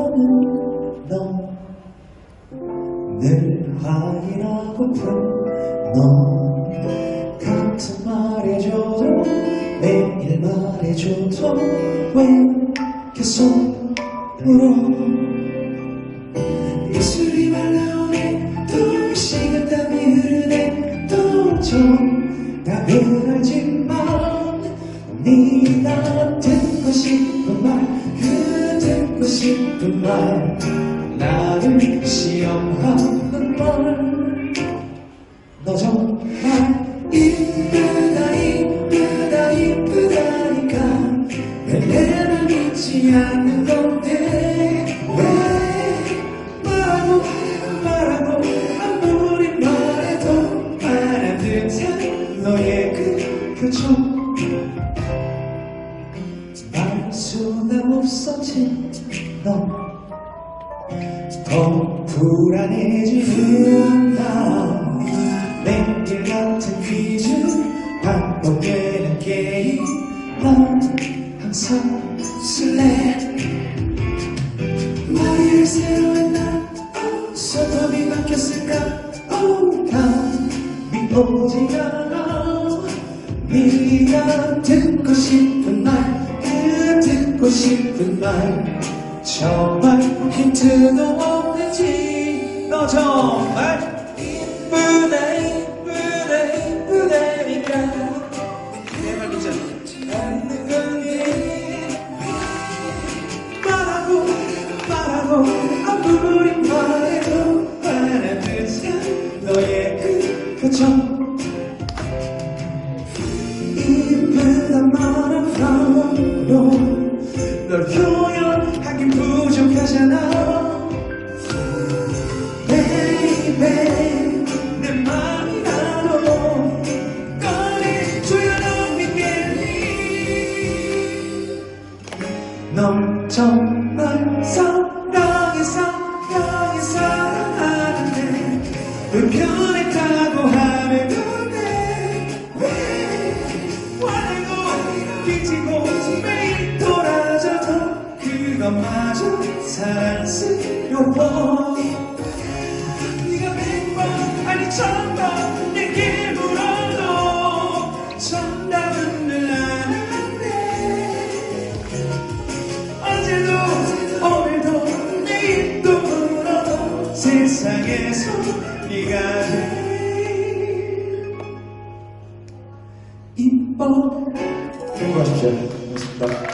바라보는 너. 늘 확인하고픈 너 같은 말해줘도 매일 말해줘도 왜 계속 울어? 입술이 말라오네. 또 시간 땀이 흐르네. 또좀 답은 알지만 네가 듣고 싶은 말 그 듣고 싶은 말. 나를 시험하는 말너 정말 이쁘다 이쁘다 이쁘다니까. 왜내말 믿지 않는 건데? 왜? 말하고 아무리 말해도 알아듣는 너의 그 표정 수가 없었지 너. 더 불안해지는 나 내일 같은 퀴즈 반복되는 게임. 넌 항상 술래. 머리를 새로 했나 어, 손톱이 바뀌었을까? 어, 감이 오지 않아 네가 듣고 싶은 말그 듣고 싶은 말. 정말 힌트도 없는지. 너 정말 이쁘다 이쁘다 이쁘다니까 내말 믿지 않는 건데 말하고 말하고 아무리 표현하긴 부족하잖아 Baby 내 맘이 나도 꺼내줘야 넌 믿겠니 넌 정말 사랑해 사랑해 사랑하는데 불편했다 돌아져도 그것마저 사랑스러워 네가 백번 아니 천번 내게 물어도 정답은 늘 아는데 어제도 오늘도 내일도 물어도 세상에서 네가 제일 이뻐 행복하십시오. 고맙습니다